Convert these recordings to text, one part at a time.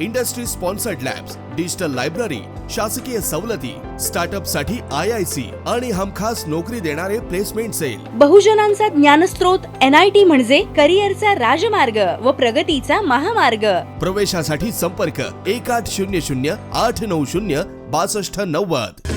industry sponsored labs digital library शासकीय सवलती स्टार्टअपसाठी I I C आणि हमखास नोकरी देणारे प्लेसमेंट सेल. बहुजनांचा ज्ञानस्रोत एन आय टी म्हणजे करिअरचा राजमार्ग व प्रगतीचा महामार्ग. प्रवेशासाठी संपर्क एक आठ शून्य शून्य आठ नऊ शून्य बासष्ट नव्वद.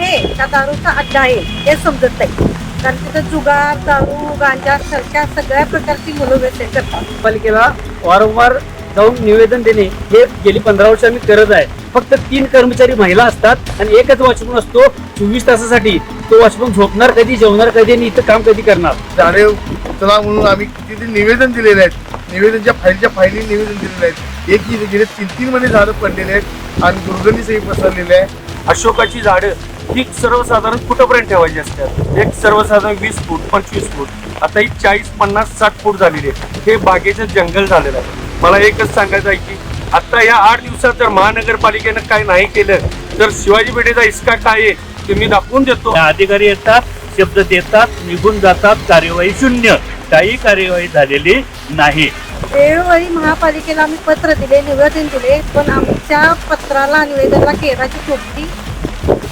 आहे. का दारूचा अड्डा आहे. हे समजत नाही. कारण तिथं जुगार दारू गांजा सारख्या सगळ्या प्रकारची मुलं व्यवसाय करतात. पालिकेला वारंवार जाऊन निवेदन देणे हे गेली पंधरा वर्ष आम्ही करत आहे. फक्त तीन कर्मचारी महिला असतात आणि एकच वॉचमन असतो. चोवीस तासासाठी तो वॉचमन झोपणार कधी जेवणार कधी आणि इथं काम कधी करणार? झाडे उचला म्हणून आम्ही किती निवेदन दिलेले आहेत. निवेदनच्या फाईलच्या फाईली निवेदन दिलेले आहेत एक गेले तीन तीन महिने झाडं पडलेले आहेत आणि दुर्गंधी सही पसरलेली आहे. अशोकाची झाडं ही सर्वसाधारण कुठंपर्यंत ठेवायची असतात. एक सर्वसाधारण वीस फूट पंचवीस फूट आता ही चाळीस पन्नास साठ फूट झालेली आहे. हे बागेचं जंगल झालेलं आहे. मला एकच सांगायचं आहे की आता या आठ दिवसात जर महानगरपालिकेनं काय नाही केलं तर शिवाजी पेठेचा इस्का काय आहे ते मी दाखवून देतो. अधिकारी येतात शब्द देतात निघून जातात कार्यवाही शून्य. काही कार्यवाही झालेली नाही. वेळोवेळी महापालिकेला आम्ही पत्र दिले निवेदन दिले पण आमच्या पत्राला निवेदनाला केराची चोपटी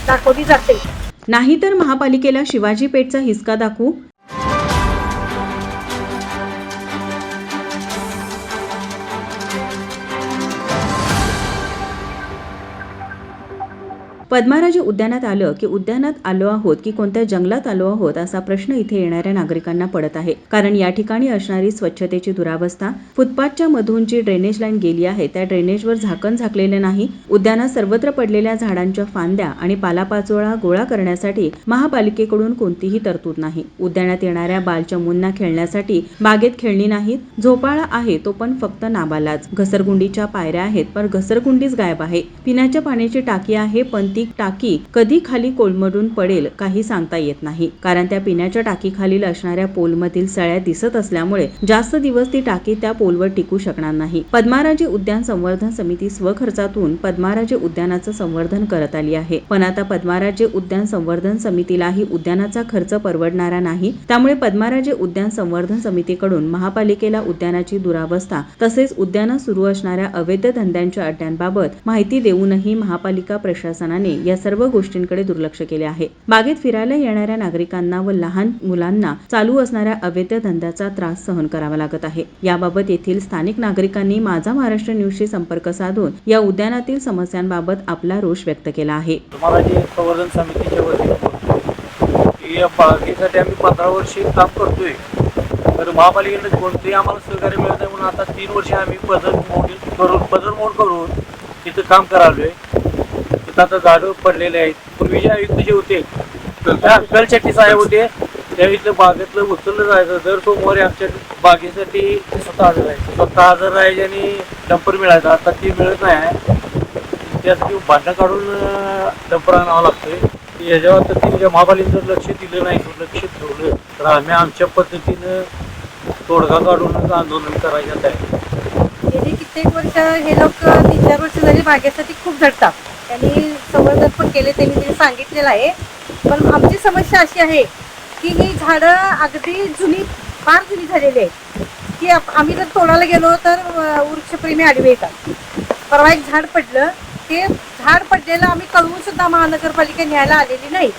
दाखवली जाते. नाहीतर महापालिकेला शिवाजी पेठचा हिसका दाखवू पद्माराजी उद्यानात आलं की उद्यानात आलो आहोत की कोणत्या जंगलात आलो आहोत असा प्रश्न इथे येणाऱ्या नागरिकांना पडत आहे. कारण या ठिकाणी असणारी स्वच्छतेची दुरावस्था फुटपाथच्या मधून जी ड्रेनेज लाईन गेली आहे त्या ड्रेनेजवर झाकण झाकलेले नाही. उद्यानात सर्वत्र पडलेल्या झाडांच्या फांद्या आणि पालापाचोळा गोळा करण्यासाठी महापालिकेकडून कोणतीही तरतूद नाही. उद्यानात येणाऱ्या बालचमूंना खेळण्यासाठी बागेत खेळणी नाहीत. झोपाळा आहे तो पण फक्त नाबालाच. घसरगुंडीच्या पायऱ्या आहेत पण घसरगुंडीच गायब आहे. पिण्याच्या पाण्याची टाकी आहे पण ती टाकी कधी खाली कोलमडून पडेल काही सांगता येत नाही. कारण त्या पिण्याच्या टाकीखालील असणाऱ्या पोलमधील सळ्या दिसत असल्यामुळे जास्त दिवस ती टाकी त्या पोलवर टिकू शकणार नाही. पद्माराजी उद्यान संवर्धन समिती स्वखर्चातून पद्माराजी उद्यानाचं संवर्धन करत आली आहे. पण आता पद्माराजी उद्यान संवर्धन समितीलाही उद्यानाचा खर्च परवडणारा नाही. त्यामुळे पद्माराजी उद्यान संवर्धन समितीकडून महापालिकेला उद्यानाची दुरावस्था तसेच उद्यानात सुरू असणाऱ्या अवैध धंद्यांच्या अड्ड्यांबाबत माहिती देऊनही महापालिका प्रशासनाने या सर्व गोष्टींकडे दुर्लक्ष केले आहे. बागेत फिरायला येणाऱ्या नागरिकांना व लहान मुलांना चालू असणाऱ्या अवैध धंद्याचा त्रास सहन करावा लागत आहे. याबाबत येथील स्थानिक नागरिकांनी माझा महाराष्ट्र न्यूजशी संपर्क साधून या उद्यानातील समस्यांबाबत आपला रोष व्यक्त केला आहे. संवर्धन समितीच्या वतीने या बागेसाठी आम्ही पंधरा वर्षे काम करतोय. तर महापालिकेने कोणतेही आम्हाला सहकार्य मिळत नाही म्हणून आता तीन वर्ष आम्ही पदर मोड करून पदर मोड करून तिथं काम करालोय. आता झाडं पडलेले आहेत. पूर्वी जे आयुक्त जे होते त्या कलशेट्टी साहेब होते त्या इथलं बागेतलं उचललं जायचं. दर सोमवारी आमच्या बागेसाठी स्वतः हजर राहायचे स्वतः हजर राहायचे आणि डंपर मिळायचा. आता ती मिळत नाही आहे. त्यासाठी भांडणं काढून डंपर आणावं लागतं याच्यावर तर तिने ज्या म्हणजे महापालिकेचं लक्ष दिलं नाही. लक्ष ठेवलं. तर आम्ही आमच्या पद्धतीनं तोडगा काढूनच आंदोलन करायचं आहे. गेली कित्येक वर्ष हे लोक तीन चार वर्ष झाली बागेसाठी खूप झटतात त्यांनी संवर्धन पण केले त्यांनी त्यांनी सांगितलेलं आहे. पण आमची समस्या अशी आहे की ही झाडं अगदी जुनी फार जुनी झालेली आहेत. की आप- आम्ही जर तोडायला गेलो तर वृक्षप्रेमी आडवे येतात. परवा एक झाड पडलं. ते झाड पडलेलं आम्ही कळवून सुद्धा महानगरपालिका न्यायला आलेली नाही.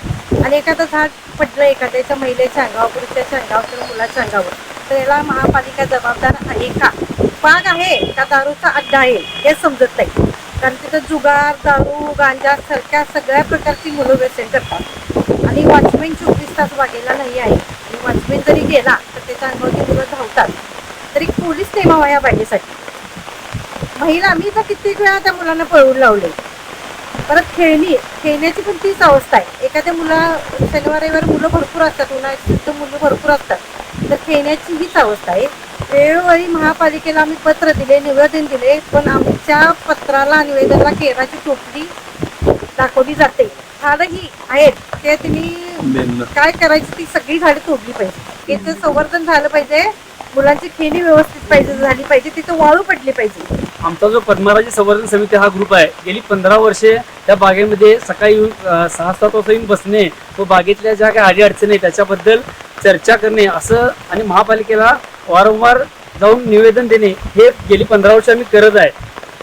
आणि एखादं झाड पडलं एखाद्याच्या महिलेच्या अंगावर पुरुषाच्या अंगावर किंवा मुलाच्या अंगावर तर याला महापालिका जबाबदार आहे का? बाग आहे का दारूचा अड्डा आहे? हे समजत नाही. कारण तिथं जुगार दारू गांजा सारख्या सगळ्या प्रकारची मुलं व्यसन करतात. आणि आणि वॉचमॅन चोवीस तास वागेला नाही आहे. आणि वॉचमॅन जरी गेला तर त्याच्या अंगावरती मुलं धावतात. तरी पोलीस नेमावा या बागेसाठी. महिला मी तर कित्येक वेळा त्या मुलांना पळवून लावले परत खेळणी खेळण्याची पण तीच अवस्था आहे. एखाद्या मुला शनिवार रविवार मुलं भरपूर असतात. उन्हाळ्यात सुद्धा मुलं भरपूर असतात. तर खेळण्याची हीच अवस्था आहे. वेळोवेळी महापालिकेला आम्ही पत्र दिले निवेदन दिले पण आमच्या पत्राला निवेदनाला केराची टोपली दाखवली जाते. झाडं ही आहेत ते तुम्ही काय करायची ती सगळी झाडं तोडली पाहिजे. याचं संवर्धन झालं पाहिजे मुलांची खेळणी व्यवस्थित पाहिजे झाली पाहिजे तिथं वाळू पडली पाहिजे. आमचा जो पद्मराजी संवर्धन समिती हा ग्रुप आहे गेली पंधरा वर्षे त्या बागेमध्ये सकाळी येऊन सहा सात वाजता येऊन बसणे व बागेतल्या ज्या काही अडी अडचणी त्याच्याबद्दल चर्चा करणे असं आणि महापालिकेला वारंवार जाऊन निवेदन देणे हे गेली पंधरा वर्ष आम्ही करत आहे.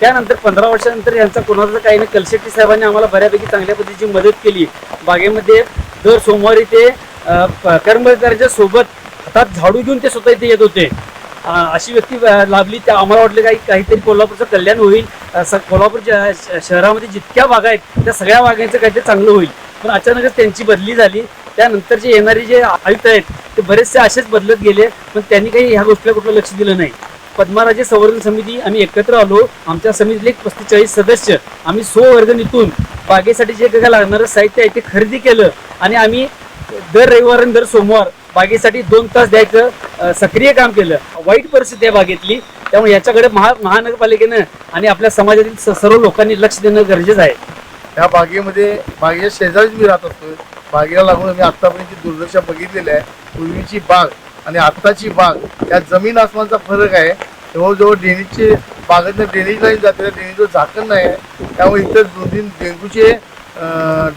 त्यानंतर पंधरा वर्षानंतर यांचा कोणाचा काही नाही कलशेट्टी साहेबांनी आम्हाला बऱ्यापैकी चांगल्या पद्धतीची मदत केली. बागेमध्ये दर सोमवारी ते कर्मचाऱ्याच्या सोबत हातात झाडू घेऊन ते स्वतः इथे येत होते. अशी व्यक्ती लाभली. त्या आम्हाला वाटलं काही काहीतरी कोल्हापूरचं कल्याण होईल. कोल्हापूर श- शहरामध्ये जितक्या बागा आहेत त्या सगळ्या बागांचं काहीतरी चांगलं होईल. पण अचानकच त्यांची बदली झाली. त्यानंतर जे येणारे जे आयुक्त आहेत ते बरेचसे असेच बदलत गेले पण त्यांनी काही ह्या गोष्टीला कुठलं लक्ष दिलं नाही. पद्मराजे संवर्धन समिती आम्ही एकत्र आलो. आमच्या समितीतले एक पस्तीस चाळीस सदस्य आम्ही स्ववर्गणीतून बागेसाठी जे काही लागणारं साहित्य आहे ते खरेदी केलं आणि आम्ही दर रविवार आणि दर सोमवार बागेसाठी दोन तास द्यायचं सक्रिय काम केलं. वाईट परिस्थिती आहे बागेतली त्यामुळे याच्याकडे महा महानगरपालिकेनं आणि आपल्या समाजातील सर्व लोकांनी लक्ष देणं गरजेचं आहे. ह्या बागेमध्ये बागेच्या शेजारीच मी राहत असतो बागेला लागून मी आत्तापर्यंत दुर्दशा बघितलेली आहे. पूर्वीची बाग आणि आत्ताची बाग या जमीन आसमानचा फरक आहे. जवळजवळ ड्रेनेजचे बागेतनं ड्रेनेज लाईन जाते त्या झाकण नाही आहे. त्यामुळे इतर दोन तीन डेंग्यूचे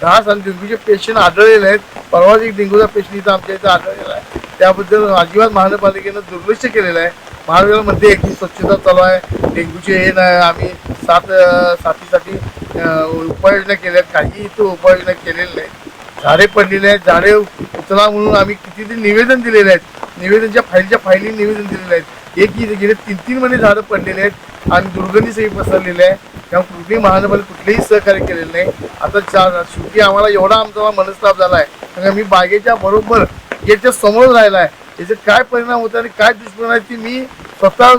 ढास आणि डेंग्यूचे पेशंट आढळलेले आहेत. परवाच एक डेंग्यूचा पेशंट इथं आमच्या इथं आढळलेला आहे. त्याबद्दल अजिबात महानगरपालिकेनं दुर्लक्ष केलेलं आहे. महानगरमध्ये एक स्वच्छता चालू आहे. डेंग्यूचे हे नाही आम्ही सात साथीसाठी उपाययोजना केल्या आहेत. काही तो उपाययोजना केलेल्या नाही झाडे पडलेले आहेत. झाडे उचला म्हणून आम्ही कितीतरी निवेदन दिलेले आहेत. निवेदनच्या फाईलच्या फाईली निवेदन दिलेले आहेत. एक गेले तीन तीन महिने झाडं पडलेले आहेत आणि दुर्गंधी सही पसरलेली आहे. त्यामुळे कुठलीही महानगरपालिका कुठलेही सहकार्य केलेलं नाही. आता चार शेवटी आम्हाला एवढा आमचा मनस्ताप झाला आहे कारण मी बागेच्या बरोबर याच्या समोर राहिला आहे याचे काय परिणाम होतात आणि काय दुष्परिणाम आहेत ती मी स्वतः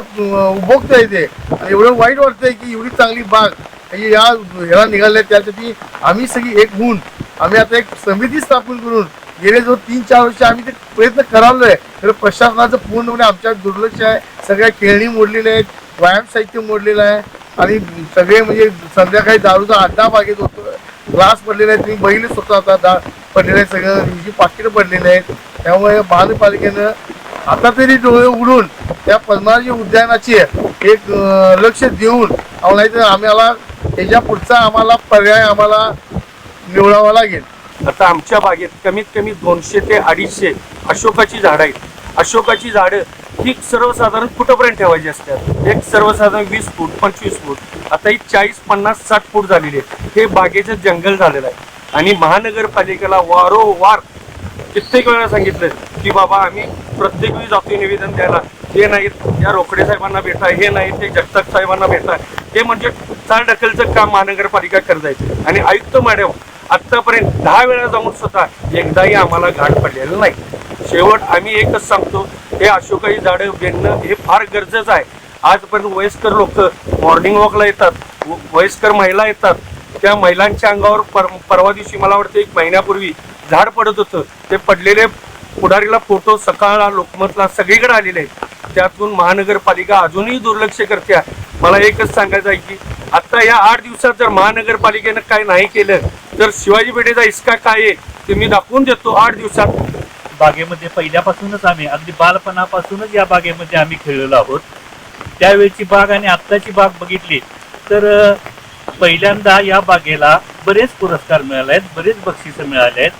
उभोगता येते आणि एवढं वाईट वाटतंय की एवढी चांगली बाग म्हणजे या ह्याला निघाल्या त्यासाठी आम्ही सगळी एक होऊन आम्ही आता एक समिती स्थापन करून गेले जो तीन चार वर्ष आम्ही ते प्रयत्न करालोय. तर प्रशासनाचं पूर्णपणे आमच्या दुर्लक्ष आहे. सगळ्या खेळणी मोडलेल्या आहेत व्यायाम साहित्य मोडलेलं आहे. आणि सगळे म्हणजे संध्याकाळी दारूचा अड्डा बागेत होतो ग्लास पडलेला आहे तुम्ही बघितले स्वतः आता दा पडलेलं आहे सगळं हिची पाकिटं पडलेले आहेत. त्यामुळे महानगरपालिकेनं आता तरी डोळे उघडून त्या पद्माजी उद्यानाची एक लक्ष देऊन नाही तर आम्हाला त्याच्या पुढचा आम्हाला पर्याय आम्हाला निवडावा लागेल. आता आमच्या बागेत कमीत कमी दोनशे ते अडीचशे अशोकाची झाडं आहेत. अशोकाची झाडं ही सर्वसाधारण कुठंपर्यंत ठेवायची असतात? एक सर्वसाधारण वीस फूट पंचवीस फूट आता ही चाळीस पन्नास साठ फूट झालेली आहे हे बागेचं जंगल झालेलं आहे. आणि महानगरपालिकेला वारंवार कित्येक वेळा सांगितलं की बाबा आम्ही प्रत्येक वेळी जातोय निवेदन द्यायला. हे नाहीत या रोकडे साहेबांना भेटा हे नाही ते जगताप साहेबांना भेटा. ते म्हणजे चार ढकलचं काम महानगरपालिका करत आहे. आणि आयुक्त मॅडम आत्तापर्यंत दहा वेळा जाऊन सुद्धा एकदाही आम्हाला घाट पडलेलं नाही. शेवट आम्ही एकच सांगतो हे अशोकाई झाडं बेणणं हे फार गरजेचं आहे. आजपर्यंत वयस्कर लोक मॉर्निंग वॉकला येतात व- वयस्कर महिला येतात. त्या महिलांच्या अंगावर पर परवा दिवशी मला वाटतं एक महिन्यापूर्वी झाड पडत होतं. ते पडलेले पुढारीला फोटो सकाळला लोकमतला सगळीकडे आलेले आहेत. त्यातून महानगरपालिका अजूनही दुर्लक्ष करते आहे. मला एकच सांगायचं आहे की आता या आठ दिवसात जर महानगरपालिकेनं काय नाही केलं तर शिवाजी पेठेचा इसका काय आहे ते मी दाखवून देतो आठ दिवसात. बागेमध्ये पहिल्यापासूनच आम्ही अगदी बालपणापासूनच या बागेमध्ये आम्ही खेळलेलो आहोत. त्यावेळची बाग आणि आत्ताची बाग बघितली तर पहिल्यांदा या बागेला बरेच पुरस्कार मिळाले आहेत बरेच बक्षिसं मिळाले आहेत.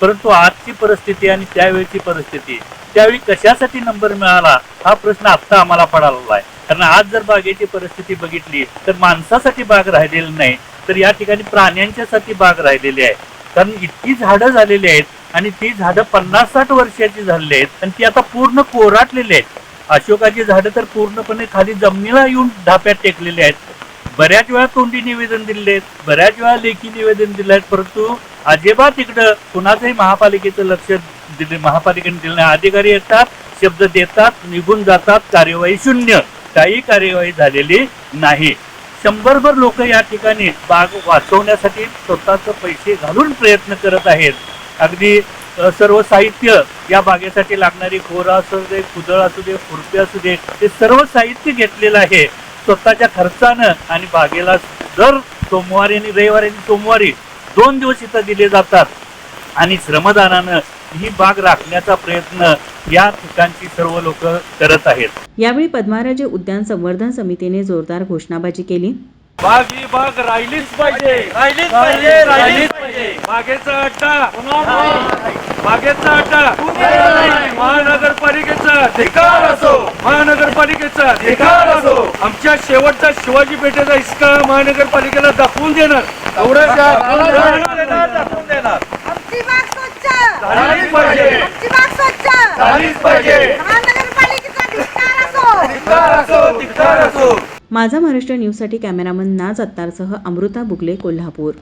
परंतु आजची परिस्थिती आणि त्यावेळची परिस्थिती त्यावेळी कशासाठी नंबर मिळाला हा प्रश्न आत्ता आम्हाला पडालेला आहे. कारण आज जर बागेची परिस्थिती बघितली तर माणसासाठी बाग राहिलेली नाही तर या ठिकाणी प्राण्यांच्यासाठी बाग राहिलेली आहे. कारण इतकी झाडं झालेली आहेत आणि ती झाडं पन्नास साठ वर्षाची झालेली आहेत आणि ती आता पूर्ण कोराटलेली आहेत. अशोकाची झाडं तर पूर्णपणे खाली जमिनीला येऊन ढाप्यात टेकलेली आहेत. बऱ्याच वेळा तोंडी निवेदन दिले आहेत बऱ्याच वेळा लेखी निवेदन दिले आहेत परंतु अजिबात इकडं कुणाचंही महापालिकेचं लक्ष दिले महापालिकेने दिलं नाही. अधिकारी येतात शब्द देतात निघून जातात कार्यवाही शून्य. काही कार्यवाही झालेली नाही. शंभरभर लोक या ठिकाणी बाग वाचवण्यासाठी स्वतःचे पैसे घालून प्रयत्न करत आहेत. अगदी सर्व साहित्य या बागेसाठी लागणारी खोरा असू दे कुदळ असू दे खुरपी असू दे ते सर्व साहित्य घेतलेलं आहे. स्वतःच्या खर्चानं आणि बागेला दर सोमवारी आणि रविवारी आणि सोमवारी दोन दिवस इथं दिले जातात. आणि श्रमदानानं ही बाग राखण्याचा प्रयत्न या ठिकाणची सर्व लोक करत आहेत यावेळी पद्माराजे उद्यान संवर्धन समितीने जोरदार घोषणाबाजी केली बाग ही बाग राहिलीच पाहिजे राहिलीच पाहिजे राहिलीच पाहिजे बागेचा अड्डा बागेचा अड्डा महानगरपालिकेचा धिकार असो महानगरपालिकेचा धिकार असो आमच्या शेवटचा शिवाजी पेठेचा इसका महानगरपालिकेला दाखवून देणार एवढं दाखवून देणार बाग स्वच्छ. झालीच पाहिजे. आमची बाग स्वच्छ. झालीच पाहिजे. महानगरपालिकेचा धिक्कार असो. धिक्कार असो धिक्कार असो. माझा महाराष्ट्र न्यूजसाठी कॅमेरामन नाज अत्तारसह अमृता बुगले कोल्हापूर.